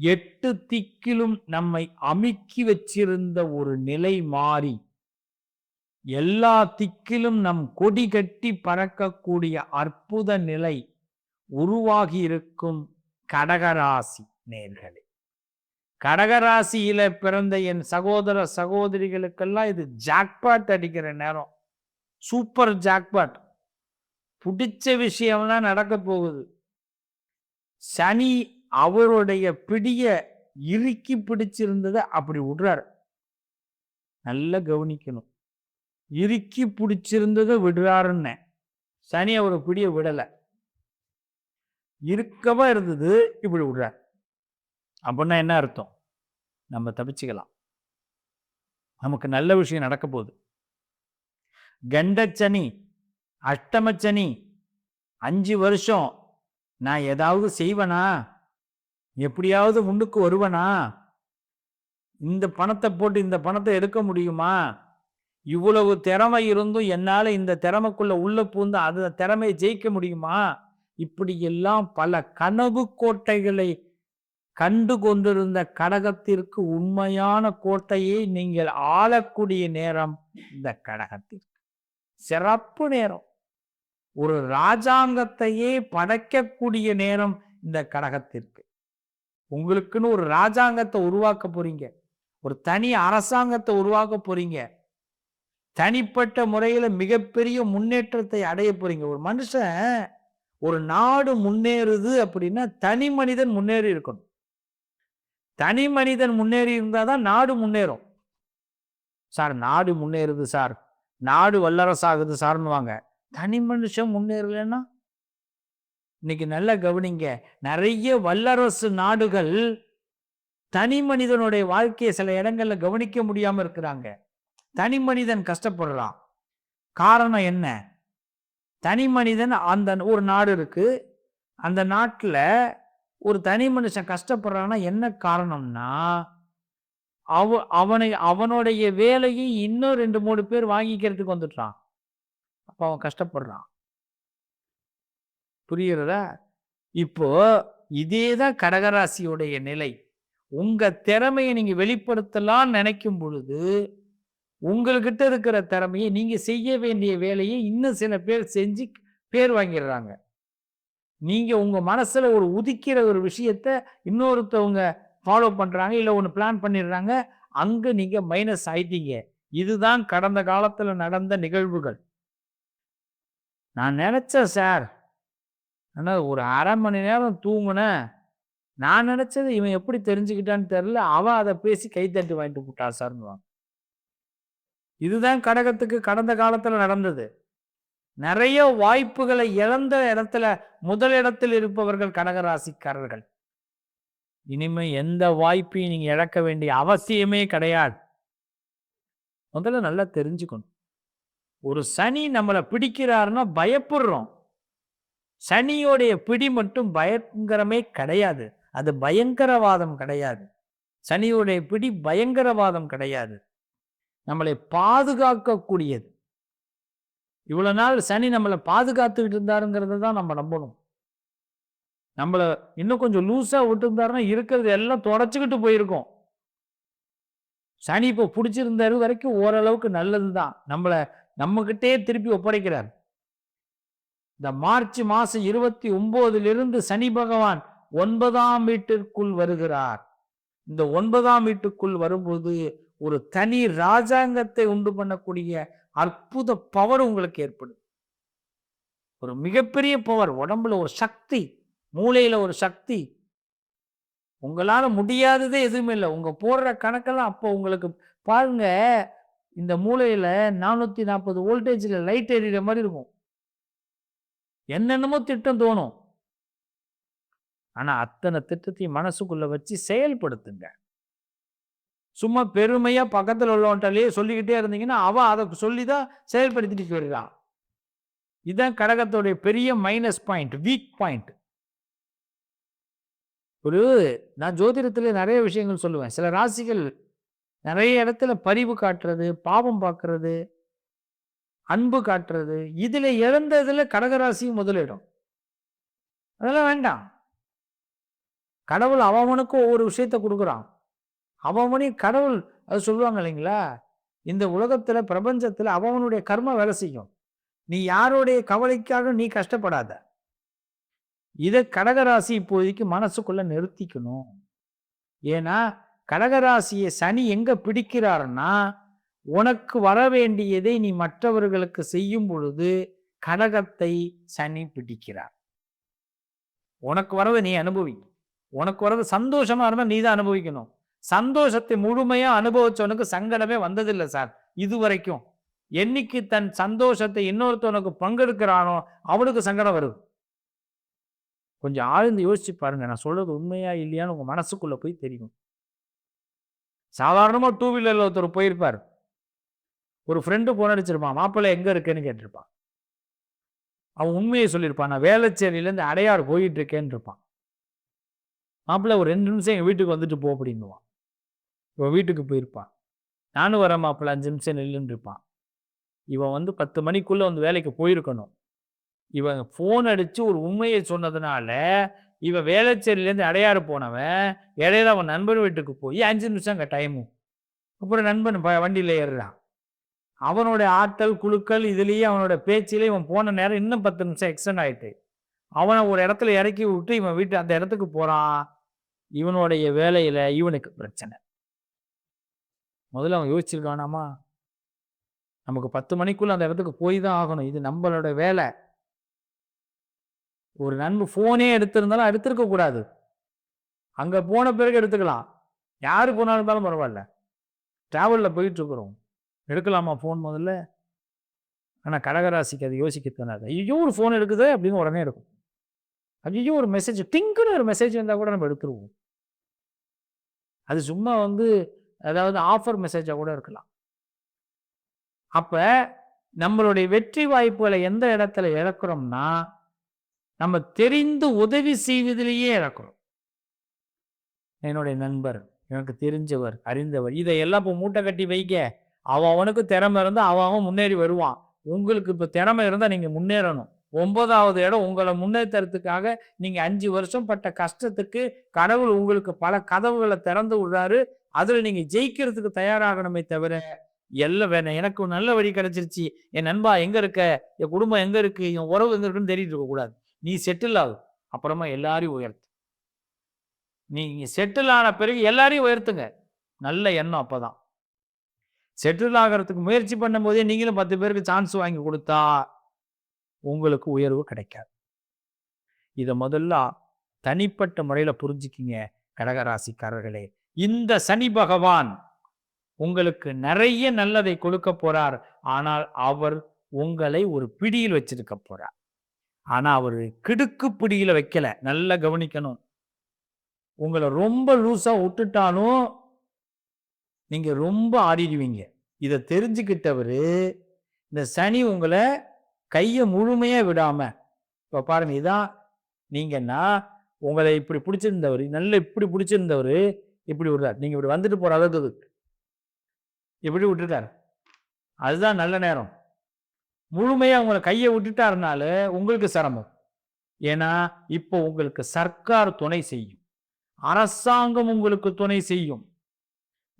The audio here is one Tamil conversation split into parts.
எட்டு திக்கிலும் நம்மை அமுக்கி வச்சிருந்த ஒரு நிலை மாறி எல்லா திக்கிலும் நம் கொடி கட்டி பறக்கக்கூடிய அற்புத நிலை உருவாகி இருக்கும் கடகராசி நேர்களே. கடகராசியில பிறந்த என் சகோதர சகோதரிகளுக்கெல்லாம் இது ஜாக்பாட் அடிக்கிற நேரம். சூப்பர் ஜாக்பாட் பிடிச்ச விஷயம்லாம் நடக்க போகுது. சனி அவருடைய பிடிய இறுக்கி பிடிச்சிருந்ததை அப்படி விடுறாரு. நல்லா கவனிக்கணும். இறுக்கி பிடிச்சிருந்ததை விடுறாருன்னு. சனி அவரை பிடிய விடலை. இருக்கவா இருந்தது இப்படி விடுறார். அப்படின்னா என்ன அர்த்தம்? நம்ம தப்பிச்சுக்கலாம். நமக்கு நல்ல விஷயம் நடக்க போகுது. கண்டச்சனி அஷ்டமச்சனி அஞ்சு வருஷம் நான் ஏதாவது செய்வேனா? எப்படியாவது முன்னுக்கு வருவனா இந்த பணத்தை போட்டு இந்த பணத்தை எடுக்க முடியுமா? இவ்வளவு திறமை இருந்தும் என்னால் இந்த திறமைக்குள்ள உள்ள பூந்து அந்த திறமையை ஜெயிக்க முடியுமா? இப்படியெல்லாம் பல கனவு கோட்டைகளை கண்டு கொண்டிருந்த கடகத்திற்கு உண்மையான கோட்டையை நீங்கள் ஆளக்கூடிய நேரம் இந்த கடகத்திற்கு. சிறப்பு நேரம். ஒரு ராஜாங்கத்தையே படைக்கக்கூடிய நேரம் இந்த கடகத்திற்கு. உங்களுக்குன்னு ஒரு ராஜாங்கத்தை உருவாக்க போறீங்க. ஒரு தனி அரசாங்கத்தை உருவாக்க போறீங்க. தனிப்பட்ட முறையில் மிகப்பெரிய முன்னேற்றத்தை அடைய போறீங்க. ஒரு மனுஷன் ஒரு நாடு முன்னேறுது அப்படின்னா தனி மனிதன் முன்னேறி இருக்கணும். தனி மனிதன் முன்னேறி இருந்தால் தான் நாடு முன்னேறும். சார் நாடு முன்னேறுது சார். நாடு வல்லரசாகுது சார்னுவாங்க தனி மனுஷன் முன்னேறலைன்னா இன்னைக்கு நல்லா கவனிங்க. நிறைய வல்லரசு நாடுகள் தனி மனிதனுடைய வாழ்க்கையை சில இடங்கள்ல கவனிக்க முடியாம இருக்கிறாங்க. தனி மனிதன் கஷ்டப்படுறான். காரணம் என்ன? தனி மனிதன் அந்த ஒரு நாடு இருக்கு. அந்த நாட்டில் ஒரு தனி மனுஷன் கஷ்டப்படுறான்னா என்ன காரணம்னா அவ அவனை அவனுடைய வேலையை இன்னும் ரெண்டு மூணு பேர் வாங்கிக்கிறதுக்கு வந்துட்டான் அப்போ அவன் கஷ்டப்படுறான். புரிகிறதா? இப்போ இதே தான் கடகராசியுடைய நிலை. உங்க திறமையை நீங்க வெளிப்படுத்தலாம்னு நினைக்கும் பொழுது உங்கள்கிட்ட இருக்கிற திறமையை நீங்க செய்ய வேண்டிய வேலையை இன்னும் சில பேர் செஞ்சு பேர் வாங்கிடுறாங்க. நீங்க உங்க மனசுல ஒரு உதிக்கிற ஒரு விஷயத்த இன்னொருத்தவங்க ஃபாலோ பண்றாங்க இல்லை ஒன்று பிளான் பண்ணிடுறாங்க அங்கே நீங்க மைனஸ் ஆயிட்டீங்க. இதுதான் கடந்த காலத்தில் நடந்த நிகழ்வுகள். நான் நினைச்சேன் சார் ஆனால் ஒரு அரை மணி நேரம் தூங்கினேன் நான் நினச்சது இவன் எப்படி தெரிஞ்சுக்கிட்டான்னு தெரில அவன் அதை பேசி கைத்தட்டி வாங்கிட்டு விட்டா சார்னுவான் இதுதான் கடகத்துக்கு கடந்த காலத்தில் நடந்தது. நிறைய வாய்ப்புகளை இழந்த இடத்துல முதல் இடத்தில் இருப்பவர்கள் கடகராசிக்காரர்கள். இனிமே எந்த வாய்ப்பையும் நீங்க இழக்க வேண்டிய அவசியமே கிடையாது. முதல்ல நல்லா தெரிஞ்சுக்கணும். ஒரு சனி நம்மளை பிடிக்கிறாருன்னா பயப்படுறோம். சனியோடைய பிடி மட்டும் பயங்கரமே கிடையாது. அது பயங்கரவாதம் கிடையாது. சனியோடைய பிடி பயங்கரவாதம் கிடையாது. நம்மளை பாதுகாக்கக்கூடியது. இவ்வளோ நாள் சனி நம்மளை பாதுகாத்துக்கிட்டு இருந்தாருங்கிறத தான் நம்ம நம்பணும். நம்மளை இன்னும் கொஞ்சம் லூஸாக விட்டுருந்தாருன்னா இருக்கிறது எல்லாம் தொடச்சிக்கிட்டு போயிருக்கோம். சனி இப்போ பிடிச்சிருந்தாரு வரைக்கும் ஓரளவுக்கு நல்லது தான் நம்மளை நம்மக்கிட்டே திருப்பி ஒப்படைக்கிறார். இந்த மார்ச் மாசம் இருபத்தி ஒன்பதிலிருந்து சனி பகவான் ஒன்பதாம் வீட்டிற்குள் வருகிறார். இந்த ஒன்பதாம் வீட்டுக்குள் வரும்போது ஒரு தனி ராஜாங்கத்தை உண்டு பண்ணக்கூடிய அற்புத பவர் உங்களுக்கு ஏற்படும். ஒரு மிகப்பெரிய பவர் உடம்புல ஒரு சக்தி மூளையில ஒரு சக்தி. உங்களால முடியாததே எதுவுமே இல்லை. உங்க போடுற கணக்கெல்லாம் அப்போ உங்களுக்கு பாருங்க இந்த மூளையில நானூத்தி நாற்பது வோல்டேஜ்ல லைட் எறிகிற மாதிரி இருக்கும். என்னென்னமோ திட்டம் தோணும். ஆனால் அத்தனை திட்டத்தையும் மனசுக்குள்ளே வச்சு செயல்படுத்துங்க. சும்மா பெருமையாக பக்கத்தில் உள்ளவன்ட்டாலேயே சொல்லிக்கிட்டே இருந்தீங்கன்னா அவன் அதை சொல்லி தான் செயல்படுத்திட்டு போயிடுறான் இதுதான் கடகத்துடைய பெரிய மைனஸ் பாயிண்ட் வீக் பாயிண்ட் ஒரு நான் ஜோதிடத்தில் நிறைய விஷயங்கள் சொல்லுவேன். சில ராசிகள் நிறைய இடத்துல பரிவு காட்டுறது பாவம் பார்க்கறது அன்பு காட்டுறது. இதில் இழந்ததுல கடகராசியும் முதலிடும். அதெல்லாம் வேண்டாம். கடவுள் அவனுக்கும் ஒவ்வொரு விஷயத்த கொடுக்குறான். அவனையும் கடவுள் அது சொல்லுவாங்க இல்லைங்களா? இந்த உலகத்தில் பிரபஞ்சத்தில் அவனுடைய கர்ம வேலை செய்யும். நீ யாருடைய கவலைக்காக நீ கஷ்டப்படாத. இதை கடகராசி இப்போதைக்கு மனசுக்குள்ள நிறுத்திக்கணும். ஏன்னா கடகராசியை சனி எங்க பிடிக்கிறாருன்னா உனக்கு வர வேண்டியதை நீ மற்றவர்களுக்கு செய்யும் பொழுது கடகத்தை சனி பிடிக்கிறார். உனக்கு வரதை நீ அனுபவி. உனக்கு வரது சந்தோஷமா இருந்தால் நீ தான் அனுபவிக்கணும். சந்தோஷத்தை முழுமையா அனுபவிச்சவனுக்கு சங்கடமே வந்ததில்லை சார். இது வரைக்கும் என்னைக்கு தன் சந்தோஷத்தை இன்னொருத்தவனுக்கு பங்கெடுக்கிறானோ அவனுக்கு சங்கடம் வருது. கொஞ்சம் ஆழ்ந்து யோசிச்சு பாருங்க. நான் சொல்றது உண்மையா இல்லையான்னு உங்க மனசுக்குள்ள போய் தெரியும். சாதாரணமா டூ வீலர்ல ஒருத்தர் போயிருப்பார். ஒரு ஃப்ரெண்டு போன் அடிச்சிருப்பான் மாப்பிள்ளை எங்கே இருக்குன்னு கேட்டிருப்பான். அவன் உண்மையை சொல்லியிருப்பான் நான் வேளச்சேரியிலேருந்து அடையாறு போயிட்டு இருக்கேன்னு இருப்பான். மாப்பிள்ளை ஒரு ரெண்டு நிமிஷம் எங்கள் வீட்டுக்கு வந்துட்டு போ அப்படின்னுவான். இவன் வீட்டுக்கு போயிருப்பான். நானும் வரேன் மாப்பிள்ளை அஞ்சு நிமிஷம் நில்லுன்னு இருப்பான். இவன் வந்து பத்து மணிக்குள்ளே வந்து வேலைக்கு போயிருக்கணும். இவன் ஃபோன் அடித்து ஒரு உண்மையை சொன்னதுனால இவன் வேளச்சேரியிலேருந்து அடையாறு போனவன் இடையில அவன் நண்பன் வீட்டுக்கு போய் அஞ்சு நிமிஷம் அங்கே டைமும் அப்புறம் நண்பன் ப வண்டியில் ஏறுறான். அவனோட ஆட்கள் குழுக்கள் இதுலேயே அவனோட பேச்சிலே இவன் போன நேரம் இன்னும் பத்து நிமிஷம் எக்ஸ்டெண்ட் ஆயிட்டு. அவனை ஒரு இடத்துல இறக்கி விட்டு இவன் வீட்டு அந்த இடத்துக்கு போகிறான் இவனுடைய வேலையில் இவனுக்கு பிரச்சனை. முதல்ல அவன் யோசிச்சிருக்கானாமா? நமக்கு பத்து மணிக்குள்ள அந்த இடத்துக்கு போய் தான் ஆகணும். இது நம்மளோட வேலை. ஒரு நண்பு ஃபோனே எடுத்திருந்தாலும் எடுத்திருக்க கூடாது. அங்க போன பிறகு எடுத்துக்கலாம். யாரு போனாலும் இருந்தாலும் பரவாயில்ல. ட்ராவலில் போயிட்டு இருக்கிறோம். எடுக்கலாமா ஃபோன் முதல்ல? ஆனால் கடகராசிக்கு அது யோசிக்க ஐயோ ஒரு ஃபோன் எடுக்குது அப்படின்னு உடனே இருக்கும் ஐயோ ஒரு மெசேஜ் டிங்குன்னு ஒரு மெசேஜ் வந்தால் கூட நம்ம எடுத்துருவோம். அது சும்மா வந்து அதாவது ஆஃபர் மெசேஜாக கூட இருக்கலாம். அப்போ நம்மளுடைய வெற்றி வாய்ப்புகளை எந்த இடத்துல இழக்கிறோம்னா நம்ம தெரிந்து உதவி செய்வதிலேயே இழக்கிறோம். என்னுடைய நண்பர் எனக்கு தெரிஞ்சவர் அறிந்தவர் இதையெல்லாம் இப்போ மூட்டை கட்டி வைக்க அவன் அவனுக்கு திறமை இருந்தால் அவன் அவன் முன்னேறி வருவான். உங்களுக்கு இப்போ திறமை இருந்தால் நீங்கள் முன்னேறணும். ஒன்பதாவது இடம் உங்களை முன்னேற்றத்துக்காக நீங்கள் அஞ்சு வருஷம் பட்ட கஷ்டத்துக்கு கடவுள் உங்களுக்கு பல கதவுகளை திறந்து விடுறாரு. அதில் நீங்கள் ஜெயிக்கிறதுக்கு தயாராகணுமே தவிர எல்லாம் வேணும். எனக்கு நல்ல வழி கிடைச்சிருச்சு. என் நண்பா எங்கே இருக்க? என் குடும்பம் எங்கே இருக்கு? என் உறவு எங்கே இருக்குன்னு தேடிட்டு இருக்கக்கூடாது நீ செட்டில் ஆகும் அப்புறமா எல்லாரையும் உயர்த்து. நீங்கள் செட்டில் ஆன பிறகு எல்லாரையும் உயர்த்துங்க. நல்ல எண்ணம் அப்பதான். செட்டில் ஆகிறதுக்கு முயற்சி பண்ணும்போதே நீங்களும் பத்து பேருக்கு சான்ஸ் வாங்கி கொடுத்தா உங்களுக்கு உயர்வு கிடைக்காது. இதை முதல்ல தனிப்பட்ட முறையில் புரிஞ்சுக்கிங்க கடகராசிக்காரர்களே. இந்த சனி பகவான் உங்களுக்கு நிறைய நல்லதை கொடுக்க போறார். ஆனால் அவர் உங்களை ஒரு பிடியில் வச்சிருக்க போறார். ஆனா அவர் கிடுக்கு பிடியில வைக்கல. நல்லா கவனிக்கணும். உங்களை ரொம்ப லூஸா விட்டுட்டாலும் நீங்கள் ரொம்ப ஆடிடுவீங்க. இதை தெரிஞ்சுக்கிட்டவர் இந்த சனி உங்களை கையை முழுமையாக விடாமல் இப்போ பாருங்க இதான் நீங்கன்னா உங்களை இப்படி பிடிச்சிருந்தவர் நல்ல இப்படி பிடிச்சிருந்தவர் இப்படி விடுறார். நீங்கள் இப்படி வந்துட்டு போகிற அளவுக்கு இப்படி விட்டுட்டார். அதுதான் நல்ல நேரம். முழுமையாக உங்களை கையை விட்டுட்டாருனால உங்களுக்கு சிரமம். ஏன்னா இப்போ உங்களுக்கு சர்க்கார் துணை செய்யும். அரசாங்கம் உங்களுக்கு துணை செய்யும்.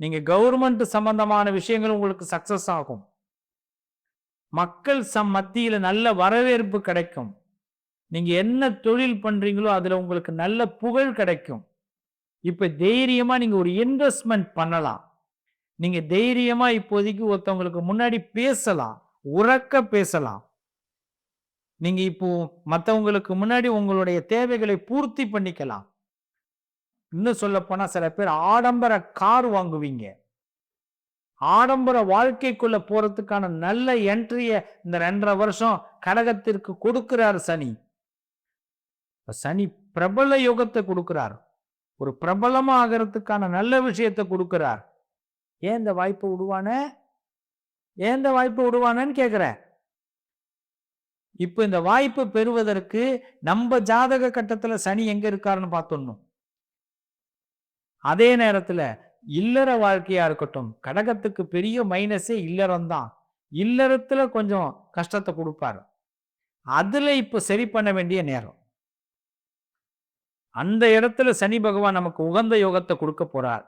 நீங்கள் கவர்மெண்ட் சம்பந்தமான விஷயங்கள் உங்களுக்கு சக்சஸ் ஆகும். மக்கள் சம் மத்தியில் நல்ல வரவேற்பு கிடைக்கும். நீங்கள் என்ன தொழில் பண்ணுறீங்களோ அதில் உங்களுக்கு நல்ல புகழ் கிடைக்கும். இப்போ தைரியமாக நீங்கள் ஒரு இன்வெஸ்ட்மெண்ட் பண்ணலாம். நீங்கள் தைரியமாக இப்போதைக்கு ஒருத்தவங்களுக்கு முன்னாடி பேசலாம். உறக்க பேசலாம். நீங்கள் இப்போ மற்றவங்களுக்கு முன்னாடி உங்களுடைய தேவைகளை பூர்த்தி பண்ணிக்கலாம். இன்னும் சொல்ல போனா சில பேர் ஆடம்பர கார் வாங்குவீங்க. ஆடம்பர வாழ்க்கைக்குள்ள போறதுக்கான நல்ல என்ட்ரிய இந்த ரெண்டரை வருஷம் கடகத்திற்கு கொடுக்கிறார் சனி. சனி பிரபல யுகத்தை கொடுக்கிறார். ஒரு பிரபலமா ஆகிறதுக்கான நல்ல விஷயத்தை கொடுக்கிறார். ஏன் இந்த வாய்ப்பை விடுவான? ஏன் இந்த வாய்ப்பு விடுவானன்னு கேட்குறேன் இப்போ இந்த வாய்ப்பு பெறுவதற்கு நம்ம ஜாதக கட்டத்தில் சனி எங்கே இருக்காருன்னு பார்த்தோம் அதே நேரத்தில் இல்லற வாழ்க்கையா இருக்கட்டும் கடகத்துக்கு பெரிய மைனஸே இல்லறம் தான். இல்லறத்துல கொஞ்சம் கஷ்டத்தை கொடுப்பாரு. அதுல இப்போ சரி பண்ண வேண்டிய நேரம். அந்த இடத்துல சனி பகவான் நமக்கு உகந்த யோகத்தை கொடுக்க போறார்.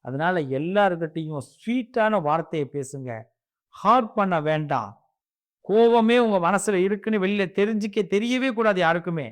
அதனால எல்லாருக்கிட்டையும் ஸ்வீட்டான வார்த்தையை பேசுங்க. ஹார்ட் பண்ண வேண்டாம். கோபமே உங்க மனசுல இருக்குன்னு வெளியில தெரிஞ்சிக்க தெரியவே கூடாது யாருக்குமே.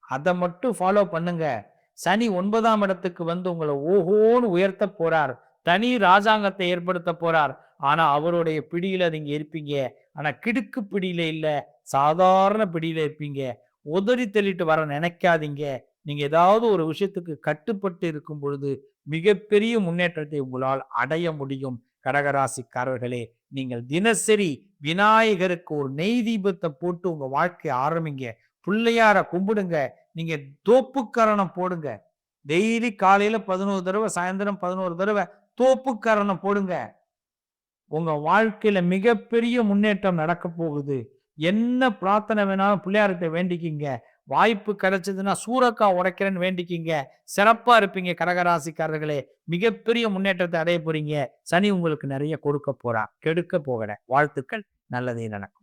அதை மட்டும் ஃபாலோ பண்ணுங்க. சனி ஒன்பதாம் இடத்துக்கு வந்து உங்களை ஓஹோன்னு உயர்த்த போறார். தனி ராஜாங்கத்தை ஏற்படுத்த போறார். ஆனா அவருடைய பிடியில நீங்க இருப்பீங்க. ஆனா கிடுக்கு பிடியில இல்ல. சாதாரண பிடியில இருப்பீங்க. உதறி தள்ளிட்டு வர நினைக்காதீங்க. நீங்க ஏதாவது ஒரு விஷயத்துக்கு கட்டுப்பட்டு இருக்கும் பொழுது மிகப்பெரிய முன்னேற்றத்தை உங்களால் அடைய முடியும். கடகராசிக்காரர்களே நீங்கள் தினசரி விநாயகருக்கு ஒரு நெய் தீபத்தை போட்டு உங்க வாழ்க்கையை ஆரம்பிங்க. பிள்ளையார கும்பிடுங்க. நீங்க தோப்புக்கரணம் போடுங்க. டெய்லி காலையில பதினோரு தடவை சாயந்தரம் பதினோரு தடவை தோப்புக்கரணம் போடுங்க. உங்க வாழ்க்கையில மிகப்பெரிய முன்னேற்றம் நடக்க போகுது. என்ன பிரார்த்தனை வேணாலும் பிள்ளையார்கிட்ட வேண்டிக்கிங்க. வாய்ப்பு கிடைச்சதுன்னா சூறக்கா உடைக்கிறேன்னு வேண்டிக்கிங்க. சிறப்பா இருப்பீங்க கடகராசிக்காரர்களே. மிகப்பெரிய முன்னேற்றத்தை அடைய போறீங்க. சனி உங்களுக்கு நிறைய கொடுக்க போறா. கெடுக்க போகிற வாழ்த்துக்கள். நல்லதே நடக்கும்.